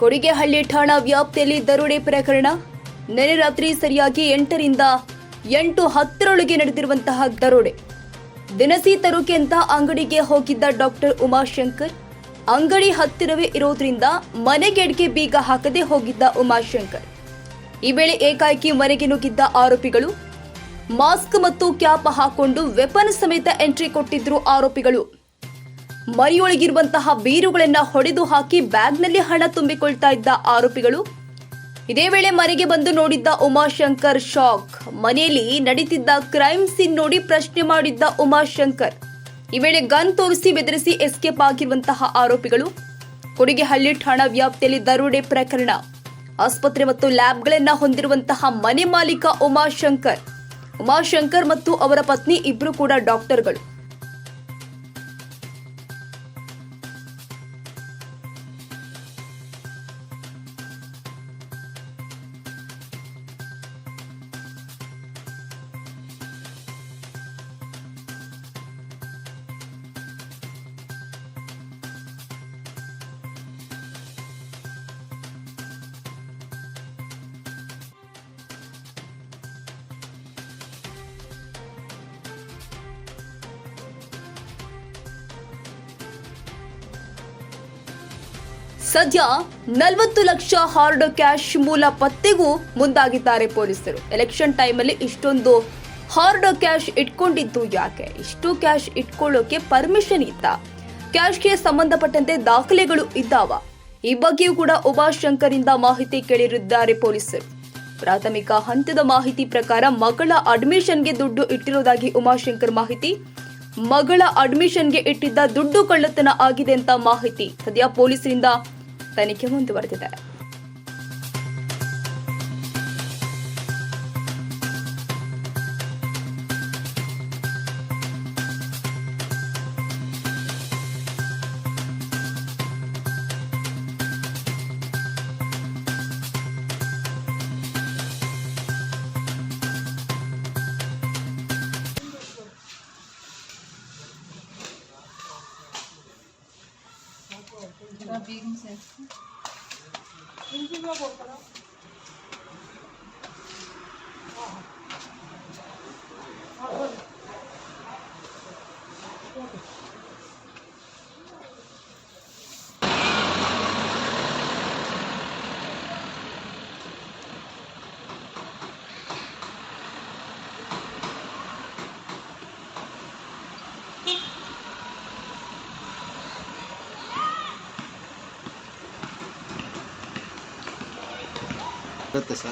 ಕೊಡಿಗೆಹಳ್ಳಿ ಠಾಣಾ ವ್ಯಾಪ್ತಿಯಲ್ಲಿ ದರೋಡೆ ಪ್ರಕರಣ. ನೆನೆ ರಾತ್ರಿ ಸರಿಯಾಗಿ ಎಂಟರಿಂದ ಎಂಟು ಹತ್ತರೊಳಗೆ ನಡೆದಿರುವಂತಹ ದರೋಡೆ. ದಿನಸಿ ತರೋಕೆ ಅಂತ ಅಂಗಡಿಗೆ ಹೋಗಿದ್ದ ಡಾಕ್ಟರ್ ಉಮಾಶಂಕರ್, ಅಂಗಡಿ ಹತ್ತಿರವೇ ಇರೋದ್ರಿಂದ ಮನೆಗೆಡ್ಗೆ ಬೀಗ ಹಾಕದೆ ಹೋಗಿದ್ದ ಉಮಾಶಂಕರ್. ಈ ವೇಳೆ ಏಕಾಏಕಿ ಮನೆಗೆ ನುಗ್ಗಿದ್ದ ಆರೋಪಿಗಳು, ಮಾಸ್ಕ್ ಮತ್ತು ಕ್ಯಾಪ್ ಹಾಕೊಂಡು ವೆಪನ್ ಸಮೇತ ಎಂಟ್ರಿ ಕೊಟ್ಟಿದ್ರು ಆರೋಪಿಗಳು. ಮರಿಯೊಳಗಿರುವಂತಹ ಬೀರುಗಳನ್ನ ಹೊಡೆದು ಹಾಕಿ ಬ್ಯಾಗ್ನಲ್ಲಿ ಹಣ ತುಂಬಿಕೊಳ್ತಾ ಇದ್ದ ಆರೋಪಿಗಳು. ಇದೇ ವೇಳೆ ಮನೆಗೆ ಬಂದು ನೋಡಿದ್ದ ಉಮಾಶಂಕರ್ ಶಾಕ್. ಮನೆಯಲ್ಲಿ ನಡೀತಿದ್ದ ಕ್ರೈಮ್ ಸೀನ್ ನೋಡಿ ಪ್ರಶ್ನೆ ಮಾಡಿದ್ದ ಉಮಾಶಂಕರ್. ಈ ವೇಳೆ ಗನ್ ತೋರಿಸಿ ಬೆದರಿಸಿ ಎಸ್ಕೇಪ್ ಆಗಿರುವಂತಹ ಆರೋಪಿಗಳು. ಕೊಡಿಗೆಹಳ್ಳಿ ಠಾಣಾ ವ್ಯಾಪ್ತಿಯಲ್ಲಿ ದರೋಡೆ ಪ್ರಕರಣ. ಆಸ್ಪತ್ರೆ ಮತ್ತು ಲ್ಯಾಬ್ಗಳನ್ನ ಹೊಂದಿರುವಂತಹ ಮನೆ ಮಾಲೀಕ ಉಮಾಶಂಕರ್. ಉಮಾಶಂಕರ್ ಮತ್ತು ಅವರ ಪತ್ನಿ ಇಬ್ರು ಕೂಡ ಡಾಕ್ಟರ್ಗಳು. ಸದ್ಯ ನಲವತ್ತು ಲಕ್ಷ ಹಾರ್ಡ್ ಕ್ಯಾಶ್ ಮೂಲ ಪತ್ತೆಗೂ ಮುಂದಾಗಿದ್ದಾರೆ ಪೊಲೀಸರು. ಎಲೆಕ್ಷನ್ ಟೈಮಲ್ಲಿ ಇಷ್ಟೊಂದು ಹಾರ್ಡ್ ಕ್ಯಾಶ್ ಇಟ್ಕೊಂಡಿದ್ದು ಯಾಕೆ? ಇಷ್ಟು ಕ್ಯಾಶ್ ಇಟ್ಕೊಳ್ಳೋಕೆ ಪರ್ಮಿಷನ್ ಇತ್ತ? ಕ್ಯಾಶ್ಗೆ ಸಂಬಂಧಪಟ್ಟಂತೆ ದಾಖಲೆಗಳು ಇದ್ದಾವ? ಈ ಬಗ್ಗೆಯೂ ಕೂಡ ಉಮಾಶಂಕರಿಂದ ಮಾಹಿತಿ ಕೇಳಿರಿದ್ದಾರೆ ಪೊಲೀಸರು. ಪ್ರಾಥಮಿಕ ಹಂತದ ಮಾಹಿತಿ ಪ್ರಕಾರ ಮಗಳ ಅಡ್ಮಿಷನ್ಗೆ ದುಡ್ಡು ಇಟ್ಟಿರುವುದಾಗಿ ಉಮಾಶಂಕರ್ ಮಾಹಿತಿ. ಮಗಳ ಅಡ್ಮಿಷನ್ಗೆ ಇಟ್ಟಿದ್ದ ದುಡ್ಡು ಕಳ್ಳತನ ಆಗಿದೆ ಅಂತ ಮಾಹಿತಿ. ಸದ್ಯ ಪೊಲೀಸರಿಂದ 誰に基本って言われてた Bilgimiz etsin. Bilgimiz yok ortada. Ito sa.